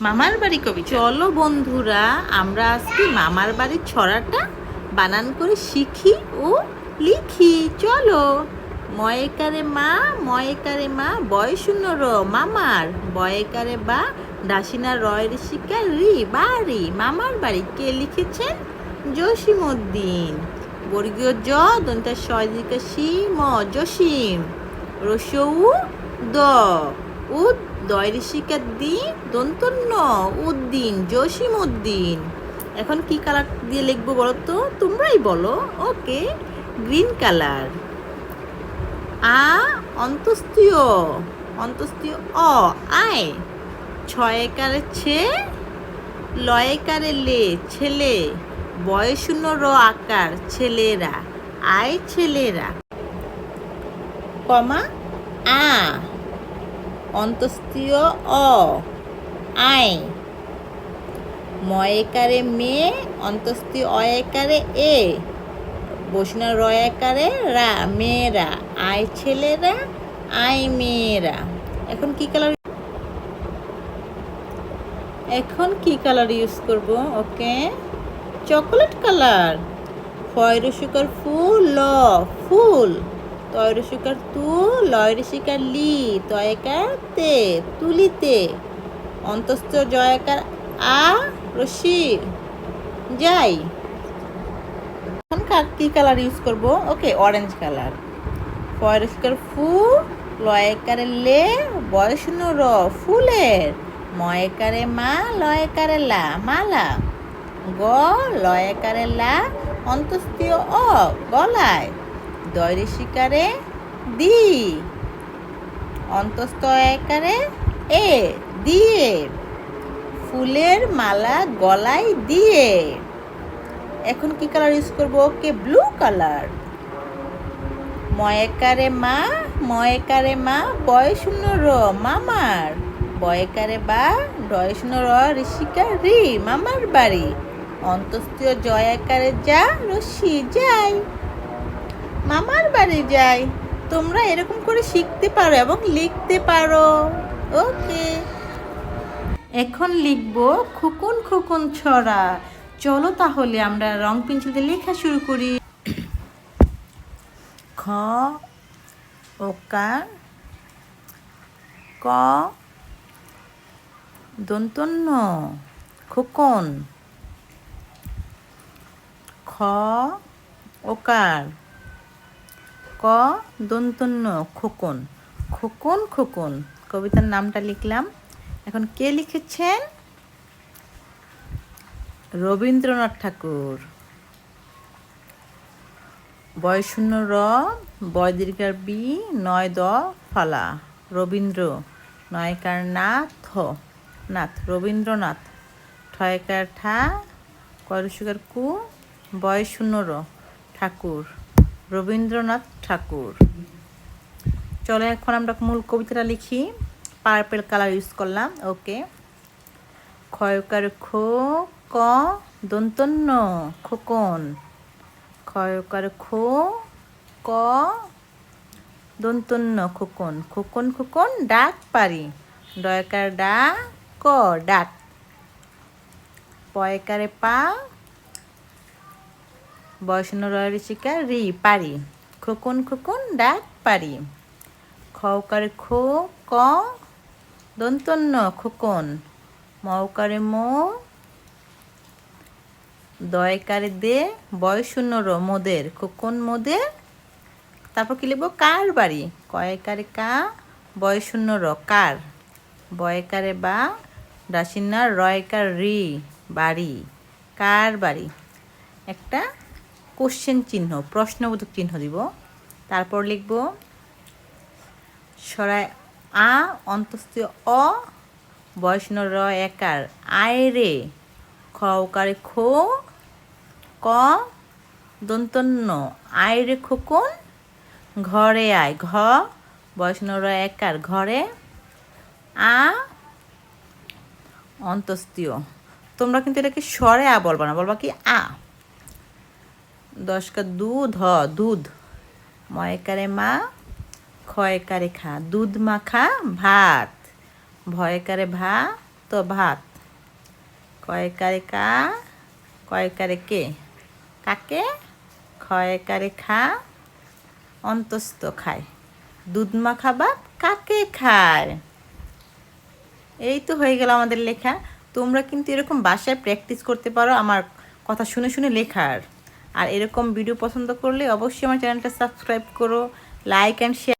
মামার বাড়ি কবি। চলো বন্ধুরা, আমরা আজকে মামার বাড়ির ছড়াটা বানান করে শিখি ও লিখি। চলো। ময়েকারে মা ময়েকারে মা, বয় শূন্য র মামার। বয়েকারে বা ডাসিনা রয়ের শিকার রি বাড়ি। মামার বাড়ি কে লিখেছেন? জসিমউদ্দিন। বর্গীয় জ দন্তা সদিকা সি ম জসিম রসৌ, দ। উ শিকার দি দন্তন্য। উদ্দিন জসিম উদ্দিন এখন কি কালার দিয়ে লিখব বলো তো তোমরাই বলো। ওকে গ্রিন কালার আ অন্তস্তীয় অন্তস্তীয় অ, আয়। ছয়কারে ছে লয়কারে লে, ছেলে। বয়স শূন্য র আকার ছেলেরা, আয় ছেলেরা। কমা, আ। অন্তস্তীয় অ। আয়। ময়েকারে মে অন্তস্তীয় অয়েকারে এ। বসনা রয়াকারে রা, মেয়েরা। আয় ছেলেরা, আয় মেয়েরা। এখন কি কালার এখন কি কালার ইউজ করব? ওকে চকোলেট কালার। ফয়রসিকার ফুল, ল, ফুল। তয়রসিকার তু লয়রসিকার লি তয়কার তে তুলিতে অন্তস্থ জয়কার আ, রশি। যাই। এখন কা- কালার ইউজ করব? ওকে অরেঞ্জ কালার। ফয়রসিকার ফু, লয়কারে লে বয়শূন্য র ফুলের। ময়কারে মা, লয়কারে লা, মালা। গ লয়কারে লা অন্তস্তীয় অ গলায় দয়রে শিকারে দি। অন্তস্থ একারে এ, দিয়ে। ফুলের মালা গলায় দিয়ে। এখন কি কালার ইউজ করব? ওকে ব্লু কালার ময়েকারে মা ময়েকারে মা, বয় শূন্য র, মামার। বয়কারে বা ডয় শূন্য র, ঋষিকা রি, মামার বাড়ি। অন্তস্তীয় জয়াকারে যা রশি যাই। মামার বাড়ি যাই। তোমরা এরকম করে শিখতে পারো এবং লিখতে পারো। ওকে। এখন লিখব খুকুন খুকুন ছড়া। চলো তাহলে আমরা রং পেন্সিল দিয়ে লেখা শুরু করি। খ, ওকার। ক, দন্তন্য। খোকন। খ ওকার ক দন্তন্য, খোকন। খোকন খোকন। কবিতার নামটা লিখলাম। এখন কে লিখেছেন? রবীন্দ্রনাথ ঠাকুর। বয় শূন্য র, বয় দীর্ঘার বি, নয় দ, ফালা। রবীন্দ্র, নয়কার নাথ নাথ, রবীন্দ্রনাথ। ঠয়কার ঠা করসুকার কু বয় শূন্য র ঠাকুর, রবীন্দ্রনাথ ঠাকুর। চলো এখন আমরা মূল কবিতাটা লিখি। পার্পেল কালার ইউজ করলাম ওকে ক্ষয়কার খো, ক, দন্তন্য, খোকন। ক্ষয়কার খো, ক, দন্তন্য, খোকন। খোকন খোকন, ডাক পারি। ডয়কার ডা, ক, ডাক। পয়কারে পা বয়সন রয়ের শিকা রি পারি। খোকন খোকন ডাক পারি। খকারে খো ক দন্তন্য খোকন। মৌকারে মো দয়কারে দে বয়শূন্য র মোদের। খোকন মোদের। তারপর কি লিখব? কার বাড়ি? কয়কারে কা বয়শূন্য র কার? বয়কারে বা ডাসিনা রয়কার রি বাড়ি। কার বাড়ি? একটা কোশ্চেন চিহ্ন, প্রশ্নবোধক চিহ্ন দিব। তারপর লিখব সরায় আ অন্তস্থীয় অ, বয়সন র, একার। আয় রে, খ ওকারে খো, ক, দন্তন্য। আয় রে খোকন ঘরে আয়। ঘ, বয়সন র, একার। ঘরে আ অন্তস্তীয় তোমরা কিন্তু এটাকে স্বরে আ বলবা না, বলবা কি আ। দশকা দুধ, হ, দুধ। ময়কারে মা, ক্ষয়কারে খা। দুধ মাখা ভাত। ভয়কারে ভা, তো ভাত। কয়কারে কা কয়কারে কে? কাকে? ক্ষয়কারে খা, অন্তস্থ খায়। দুধ মাখা ভাত কাকে খায়? এই তো হয়ে গেল আমাদের লেখা। তোমরা কিন্তু এরকম বাসায় প্র্যাকটিস করতে পারো আমার কথা শুনে শুনে লেখার। আর এরকম ভিডিও পছন্দ করলে অবশ্যই আমার চ্যানেলটা সাবস্ক্রাইব করো লাইক অ্যান্ড শেয়ার